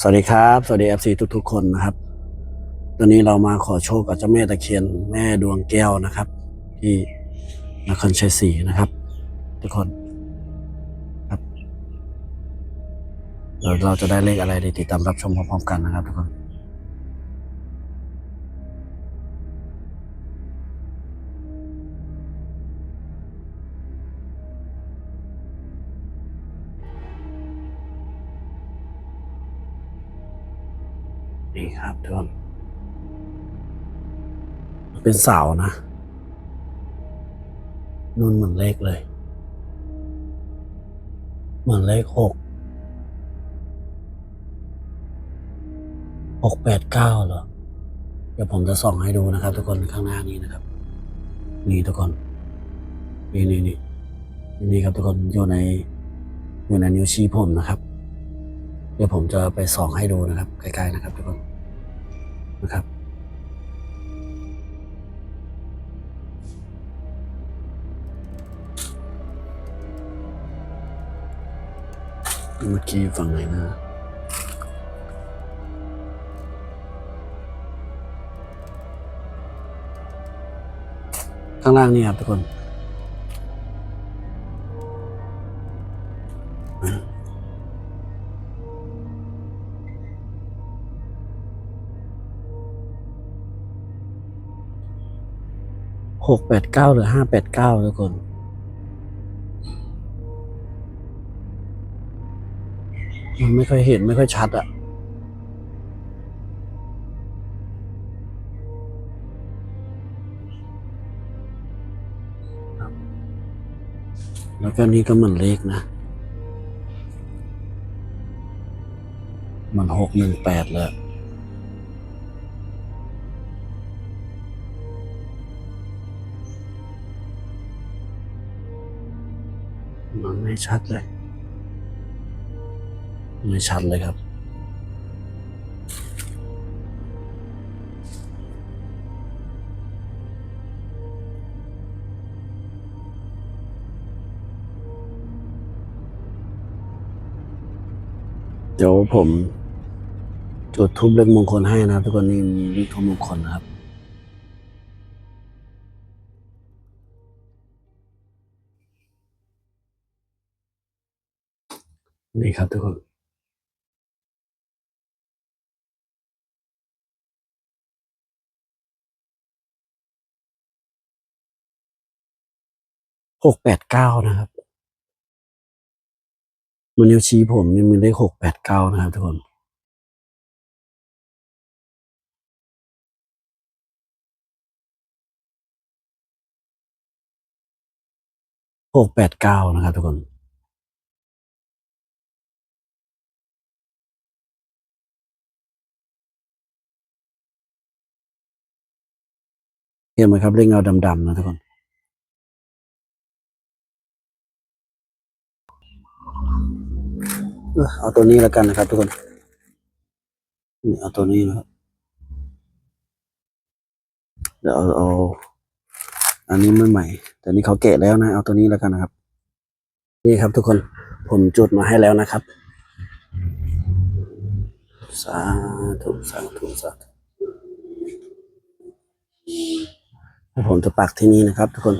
สวัสดีครับ สวัสดีเอฟซีทุกๆคนนะครับ ตอนนี้เรามาขอโชคกับเจ้าแม่ตะเคียนแม่ดวงแก้วนะครับ ที่นครชัยศรีนะครับ ทุกคนครับเราเราจะได้เลขอะไรเดี๋ยวติดตามรับชมพร้อมๆกันนะครับทุกคน นี่ครับทุกคนเป็นเสานะนุ่นเหมือนเลขเลย เหมือนเลขหกหกแปดเก้าเหรอ เดี๋ยวผมจะส่องให้ดูนะครับ ทุกคนข้างหน้านี้นะครับ นี่ทุกคน นี่นี่นี่นี่ครับทุกคนอยู่ในอยู่ในนิ้วชี้ผมนะครับ เดี๋ยวผมจะไปส่องให้ดูนะครับใกล้ๆนะครับทุกคน นะครับ เมื่อกี้ฝั่งไหนนะข้างล่างนี่ครับทุกคน หกแปดเก้าหรือห้าแปดเก้าทุกคน มันไม่ค่อยเห็นไม่ค่อยชัดอะแล้วก็นี่ก็เหมือนเลขนะมันหกหนึ่งแปดเลย ชัดเลย ไม่ชัดเลยครับ เดี๋ยวผมจุดทุบเลขมงคลให้นะทุกคนนี่มีเลขทุบมงคลนะครับ นี่ครับทุกคนหกแปดเก้านะครับ มันนิ้วชี้ผมนี่มันได้หกแปดเก้านะครับทุกคนหกแปดเก้านะครับทุกคน เห็นไหมครับเลขเงาดำๆนะทุกคน เอาตัวนี้แล้วกันนะครับ ทุกคน นี่เอาตัวนี้นะครับ เดี๋ยวเอาเอาอันนี้ไม่ใหม่ แต่นี่เขาแกะแล้วนะ เอาตัวนี้แล้วกันนะครับ นี่ครับทุกคน ผมจุดมาให้แล้วนะครับ สาธุ สาธุ สาธุ ผมจะปักที่นี่นะครับทุกคน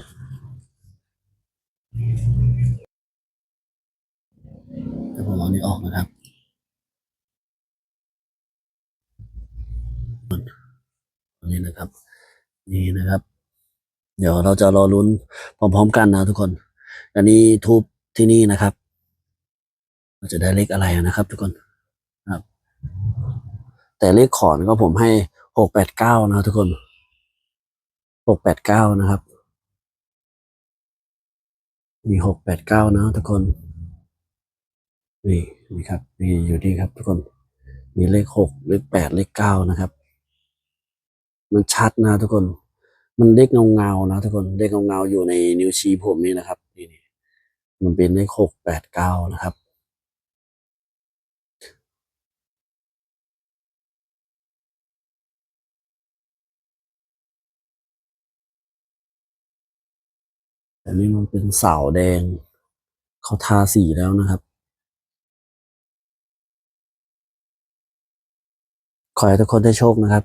เดี๋ยวผมเอานี้ออกนะครับ นี่นะครับ นี่นะครับ เดี๋ยวเราจะรอลุ้นพร้อมๆกันนะทุกคน อันนี้ทูบที่นี่นะครับเราจะได้เลขอะไรนะครับ ทุกคนครับ แต่เลขขอนก็ผมให้หกแปดเก้านะทุกคน หกแปดเก้านะครับ มีหกแปดเก้านะทุกคน นี่นี่ครับนี่อยู่นี่ครับทุกคน มีเลขหกเลขแปดเลขเก้านะครับ มันชัดนะทุกคน มันเลขเงาเงานะทุกคน เลขเงาเงาอยู่ในนิ้วชี้ผมนี่นะครับ นี่นี่มันเป็นเลขหกแปดเก้านะครับ แต่นี่มันเป็นเสาแดง เขาทาสีแล้วนะครับ ขอให้ทุกคนได้โชคนะครับ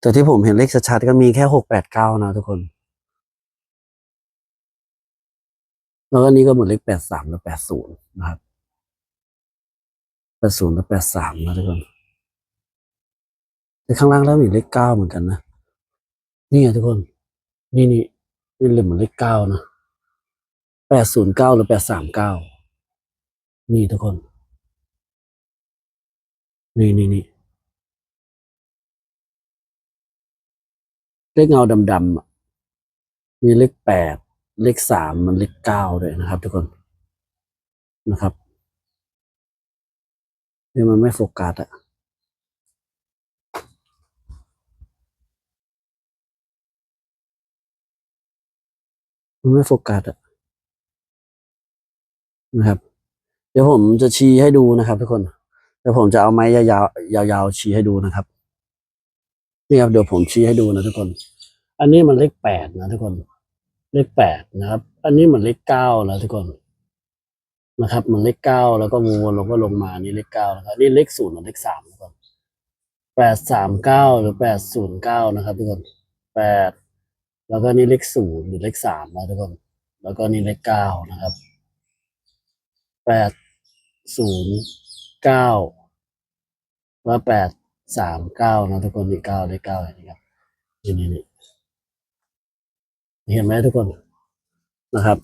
แต่ที่ผมเห็นเลขชัดๆก็มีแค่หกแปดเก้านะทุกคน แล้วก็นี้ก็เหมือนเลขแปดสามและแปดศูนย์นะครับแปดศูนย์และแปดสามนะทุกคน แต่ข้างล่างแล้วมีเลขเก้าเหมือนกันนะนี่ไงทุกคน นี่นี่นี่เลยเหมือนเลขเก้านะแปดศูนย์เก้าหรือแปดสามเก้านี่ทุกคน นี่นี่นี่เลขเงาดำๆอะมีเลขแปดเลขสามมันเลขเก้าด้วยนะครับ ทุกคนนะครับนี่มันไม่โฟกัสอะ มันไม่โฟกัสอะนะครับ เดี๋ยวผมจะชี้ให้ดูนะครับทุกคน เดี๋ยวผมจะเอาไม้ยาวๆยาวๆชี้ให้ดูนะครับ นี่ครับเดี๋ยวผมชี้ให้ดูนะทุกคน อันนี้มันเลขแปดนะทุกคน เลขแปดนะครับ อันนี้มันเลขเก้านะทุกคนนะครับ มันเลขเก้าแล้วก็วนลงก็ลงมา นี่เลขเก้านะครับนี่เลขศูนย์กับเลขสามทุกคนแปดสามเก้าหรือแปดศูนย์เก้านะครับทุกคนแปด แล้วก็นี่เลขศูนย์หรือเลขสามนะทุกคน แล้วก็นี่เลขเก้านะครับแปดศูนย์เก้าแล้วแปดสามเก้านะทุกคนนี่เก้าเลขเก้าอย่างนี้ครับนี่นี่นี่เห็นไหมทุกคนนะครับ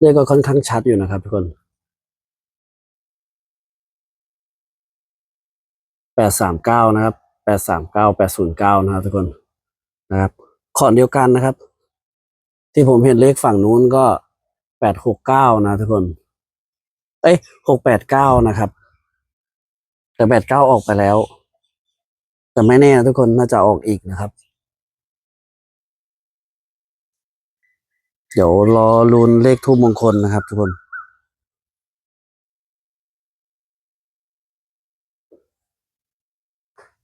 เลขก็ค่อนข้างชัดอยู่นะครับ ทุกคนแปดสามเก้านะครับแปดสามเก้าแปดศูนย์เก้านะครับทุกคน นะครับขอนเดียวกันนะครับ ที่ผมเห็นเลขฝั่งนู้นก็แปดหกเก้านะทุกคน เอ้ยหกแปดเก้านะครับ แต่แปดเก้าออกไปแล้ว แต่ไม่แน่ทุกคนน่าจะออกอีกนะครับ เดี๋ยวรอลุ้นเลขทูปมงคลนะครับ ทุกคน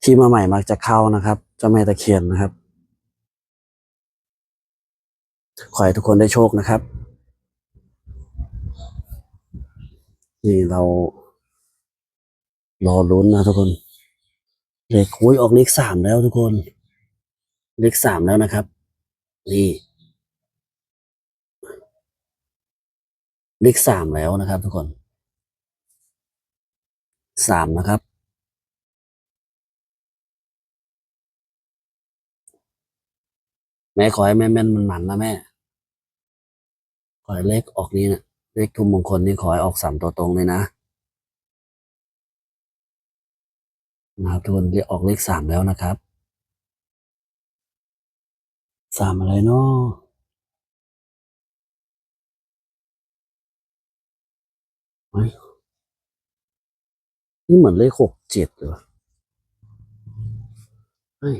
ที่มาใหม่มักจะเข้านะครับเจ้าแม่ตะเคียนนะครับ ขอให้ทุกคนได้โชคนะครับ นี่เรา รอลุ้นนะทุกคน เลขคุยออกเลขสามแล้วทุกคน เลขสามแล้วนะครับ นี่ เลขสามแล้วนะครับ ทุกคนสามนะครับแม่ขอให้แม่แม่นมันหมันนะแม่ อให้เลขออกนี้นะเลขทุมมงคลนี่ขอให้ออกสามตัวตรงเลยนะนะครับทุกคนเรียกออกเลขสามแล้วนะครับสามอะไรเนาะนี่เหมือนเลขหกเจ็ดเลยวะเฮ้ย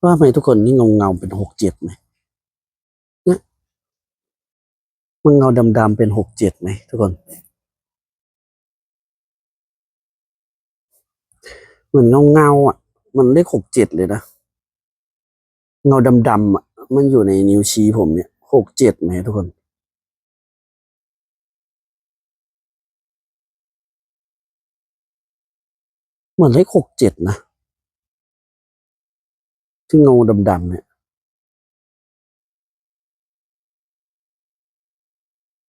ว่าทำไมทุกคนนี่เงาเงาเป็นหกเจ็ดไหมเนี่ย มันเงาดำๆเป็นหกเจ็ดไหมทุกคน เหมือนเงาเงาอะ มันเลขหกเจ็ดเลยนะ เงาดำๆอะ มันอยู่ในนิ้วชี้ผมเนี่ยหกเจ็ดไหมทุกคนเหมือนเลขหกเจ็ดนะ ที่เงาดำๆเนี่ย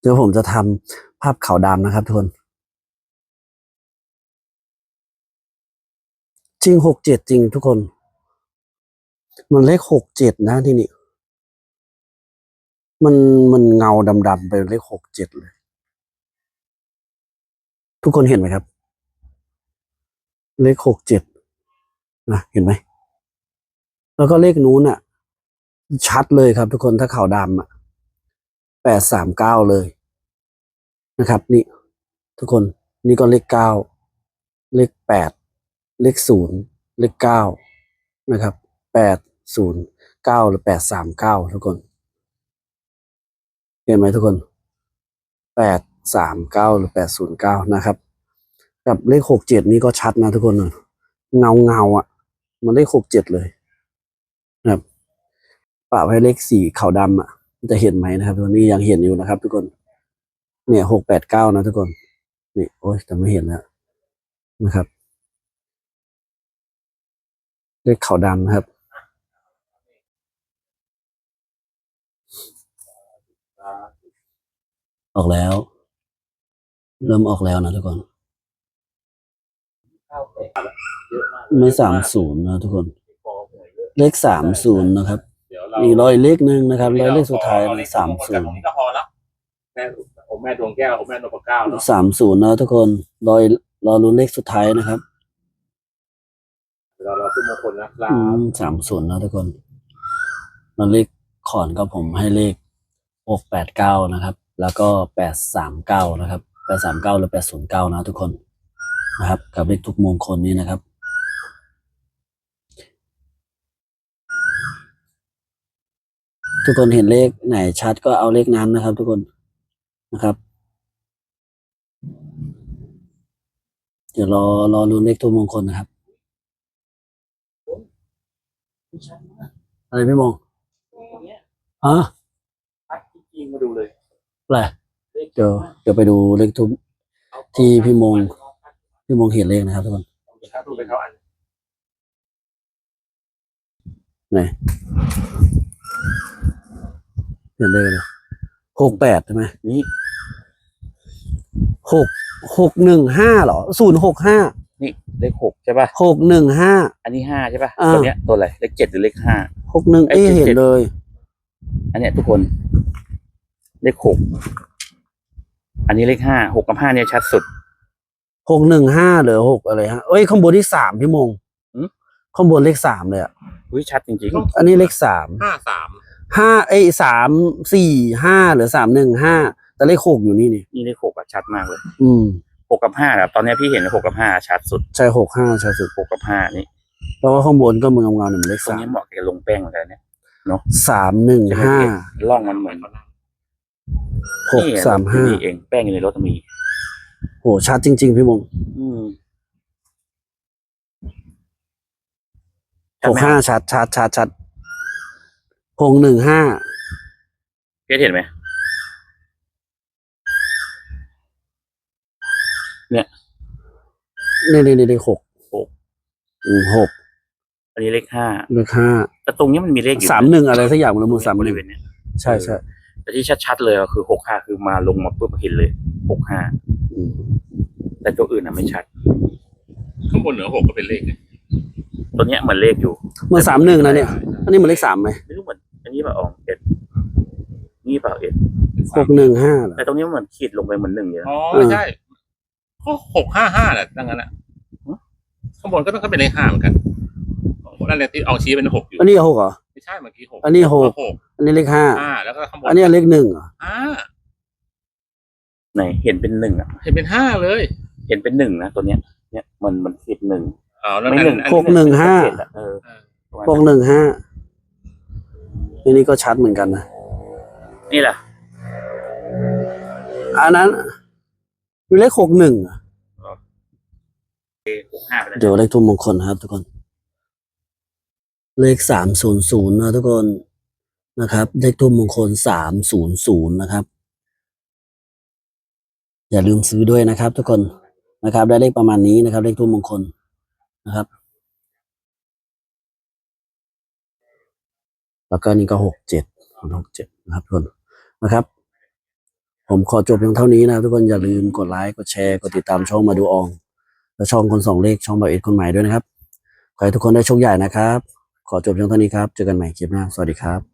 เดี๋ยวผมจะทำภาพขาวดำนะครับทุกคนจริงหกเจ็ดจริงทุกคน มันเลขหกเจ็ดนะที่นี่ มันมันเงาดำๆเป็นเลขหกเจ็ดเลย ทุกคนเห็นไหมครับ เลขหกเจ็ดนะเห็นไหม แล้วก็เลขนู้นอะ ชัดเลยครับทุกคนถ้าขาวดำอะ แปดสามเก้าเลยนะครับ นี่ทุกคนนี่ก็เลขเก้าเลขแปดเลขศูนย์เลขเก้านะครับแปดศูนย์เก้าหรือแปดสามเก้าทุกคนเห็นไหมทุกคนแปดสามเก้าหรือแปดศูนย์เก้านะครับ กับเลขหกเจ็ดนี่ก็ชัดนะทุกคนเงาเงาอะ มันเลขหกเจ็ดเลยนะครับปะไว้เลขสี่ขาวดำอะ จะเห็นไหมนะครับทุกคนนี่ยังเห็นอยู่นะครับ ทุกคน เนี่ยหกแปดเก้านะทุกคน นี่โอ้ยแต่ไม่เห็นแล้วนะครับเลขขาวดำนะครับออกแล้ว เริ่มออกแล้วนะทุกคนไม่สามศูนย์นะทุกคน เลขสามศูนย์นะครับ ดี๋ยวเราอีกร้อยเลขหนึ่งนะครับร้อยเลขสุดท้ายเอเลนะขสามขศูองนตรย์งนี้ก็พอละแม่ผมแม่ดวงแก้วผมแม่นพเก้าเนาะสามศูนย์นะทุกคนรอยรอรุ้นเลขสุดท้ายนะครับเดี๋ยวเราขึ้นมงคลนะครับอืมสามศูนย์นะทุกคนแล้วเลขขอนกับผมให้เลขหกแปดเก้านะครับ แล้วก็แปดสามเก้านะครับแปดสามเก้าหรือแปดศูนย์เก้านะทุกคนนะครับ กับเลขทุกมงคลนี้นะครับ ทุกคนเห็นเลขไหนชัดก็เอาเลขนั้นนะครับ ทุกคนนะครับ เดี๋ยวรอรอรุ้นเลขทุกมงคลนะครับอะไรพี่มองอะพักจริงๆมาดูเลยอะไรเดี๋ยวเดี๋ยวไปดูเลขทุกที่พี่มงพี่มองเห็นเลขนะครับทุกคนถ้าดูไปเขาอันไหน เห็นเลขเลยหกแปดใช่ไหมนี่หกหกหนึ่งห้าเหรอศูนย์หกห้านี่เลขหกใช่ป่ะหกหนึ่งห้าอันนี้ห้าใช่ป่ะอ่าตัวเนี้ยตัวอะไรเลขเจ็ดหรือเลขห้าหกหนึ่งไอ้เอ้ยเจ็ดเห็นเลย อันเนี้ยทุกคน เลขหกอันนี้เลขห้าหกกับห้าเนี่ยชัดสุดหกหนึ่งห้าหรือหกอะไรฮะเอ้ยข้างบนที่สามพี่มงหืมข้างบนเลขสามเลยอะอุ้ยชัดจริงอันนี้เลขสามห้าสาม ห้าเอ้ยสามสี่ห้าหรือสามหนึ่งห้าแต่เลขหกอยู่นี่นี่นี่เลขหกอะชัดมากเลยอืมหกกับห้าแบบตอนเนี้ยพี่เห็นหกกับห้าชัดสุดใช่หกห้าใช่สุดหกกับห้านี่เพราะว่าข้างบนก็มือเงาๆหนึ่งเลขตรงสามนี้เหมาะกับลงแป้งเหมือนกันเนี่ยสามหนึ่งห้าล่องมันเหมือนหกสามห้านี่เองแป้งอยู่ในรถมี โหชัดจริง ๆ พี่มงอืมหกห้าชัดชัดชัดชัด หกหนึ่งห้าพี่เห็นไหม นี่นี่นี่เลขหก อืมหกอันนี้เลขห้าเลขห้าแต่ตรงนี้มันมีเลขอยู่สามหนึ่งอะไรสักอย่างมันละมือสามบหนึ่ริงเวณเนี้ยใช่ใช่แต่ที่ชัดๆเลยอะคือหกห้าคือมาลงมาปุ๊บเห็นเลยหกห้าอืมแต่ตัวอื่นอะไม่ชัด ข้างบนเหนือหกก็เป็นเลขไงตัวเนี้ยเหมือนเลขอยู่มือสามหนึ่งนะเนี่ย อันนี้มันเลขสามไหม ไม่รู้เหมือนอันนี้เปล่าอองเอ็ดนี่เปล่าเอ็ดหกหนึ่งห้าเหรอแต่ตรงนี้มันเหมือนขีดลงไปเหมือนหนึ่งเลยนะอ๋อเออใช่ก็หกห้าห้าแหละดังนั้นอะข้างบนก็ต้องก็เป็นเลขห้าเหมือนกันนั่นแหละที่เอาชี้เป็นหกอยู่อันนี้หกเหรอไม่ใช่เมื่อกี้หกอันนี้หกหกอันนี้เลขห้าห้าแล้วก็ข้างบนอันนี้เลขหนึ่งเหรอห้าไหนเห็นเป็นหนึ่งอะ เห็นเป็นห้าเลย เห็นเป็นหนึ่งนะตัวเนี้ย เนี่ยมันมันขีดหนึ่งอ๋อแล้วไม่นั่นหนึ่งอันหกหนึ่งห้าเจ็ดอะเออประมาณหกหนึ่งห้าอั นนี้ก็ชัดเหมือนกันนะ นี่แหละ อันนั้นมีเลขหกหนึ่งอะหกห้าไปแล้วเดี๋ยวเลขทุกมงคลนะครับ ทุกคน เลขสามศูนย์ศูนย์นะทุกคนนะครับ เลขทุกมงคลสามศูนย์ศูนย์นะครับ อย่าลืมซื้อด้วยนะครับ ทุกคนนะครับ ได้เลขประมาณนี้นะครับ เลขทุกมงคลนะครับ แล้วก็นี่ก็หกเจ็ดหกเจ็ดนะครับทุกคนนะครับ ผมขอจบเพียงเท่านี้นะทุกคนอย่าลืมกดไลค์กดแชร์กดติดตามช่องมาดูออง และช่องคนสองเลขช่องบาเอ็ดคนใหม่ด้วยนะครับขอให้ทุกคนได้โชคใหญ่นะครับ ขอจบเพียงเท่านี้ครับ เจอกันใหม่คลิปหน้า สวัสดีครับ